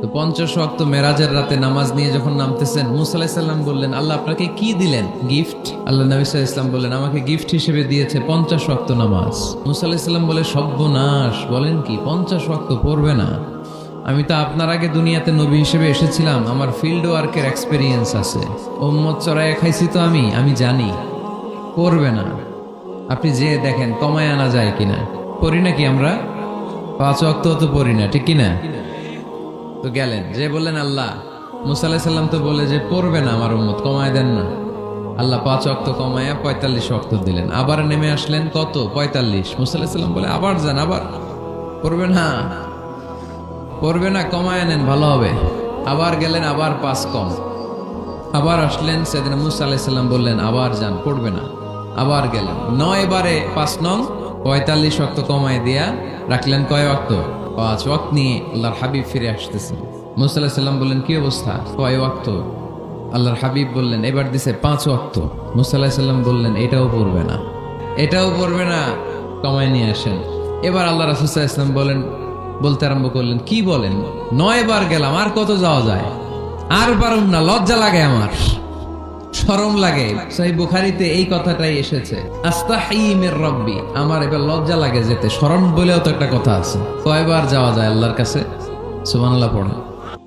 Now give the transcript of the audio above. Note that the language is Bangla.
তো পঞ্চাশ ওয়াক্ত মেরাজের রাতে নামাজ নিয়ে যখন নামতেছেন, মুসা আলাহিসাল্লাম বললেন, আল্লাহ আপনাকে কি দিলেন? গিফট? আল্লাহ নবী ইসলাম বললেন, আমাকে গিফট হিসেবে দিয়েছে পঞ্চাশ ওয়াক্ত নামাজ। মুসা আলাহিসাল্লাম বলে সব্যনাশ বলেন কি, পঞ্চাশ ওয়াক্ত পড়বে না। আমি তো আপনার আগে দুনিয়াতে নবী হিসেবে এসেছিলাম, আমার ফিল্ড ওয়ার্কের এক্সপিরিয়েন্স আছে। ওম্মত চড়াইয়া খাইছি তো আমি আমি জানি, পড়বে না। আপনি যে দেখেন, কমায় আনা যায় কিনা? পড়ি নাকি আমরা? পাঁচ অক্ত তো পড়ি না, ঠিক কিনা? তো গেলেন। যে বললেন, আল্লাহ, মুসা আলাহিসাল্লাম সাল্লাম তো বলে যে, পড়বে না আমার উম্মত, কমায় দেন না। আল্লাহ পাঁচ অক্ত কমায়া পঁয়তাল্লিশ অক্ত দিলেন। আবার নেমে আসলেন, কত? পঁয়তাল্লিশ। মুসা আলাহিসাল্লাম সাল্লাম বলে, আবার যান, আবার। পড়বে না। পড়বে না, কমায় নেন, ভালো হবে। আবার গেলেন, আবার পাঁচ কম। আবার আসলেন, সেদিন মুসা আলাইসাল্লাম বললেন, আবার যান, পড়বে না। আবার গেলেন। নয় বারে পাঁচ নং, পঁয়তাল্লিশ অক্ত কমায় দিয়া রাখলেন কয় অক্ত পাঁচ ওয়াক্ত নিয়ে আল্লাহর হাবিব ফিরে আসতেছেন মুসা আলাহিসাল্লাম বললেন, কি অবস্থা? কয় ওয়াক্ত? আল্লাহর হাবিব বললেন, এবার দিছে পাঁচ ওয়াক্ত। মুসা আলাহিসাল্লাম বললেন, এটাও পড়বে না। এটাও পড়বে না? কমায় নিয়ে আসেন। এবার আল্লাহ রাসুসাহ ইসলাম বলেন, বলতে আরম্ভ করলেন, কি বলেন? নয় বার গেলাম, আর কত যাওয়া যায়? আর পারুম না, লজ্জা লাগে আমার। শরম লাগে। সেই বুখারিতে এই কথাটাই এসেছে। আস্তাহিমের রব্বি। আমার এবার লজ্জা লাগে যেতে। শরম বলেও তো একটা কথা আছে। কয়বার যাওয়া যায় আল্লাহর কাছে? সুবহানাল্লাহ পড়ে।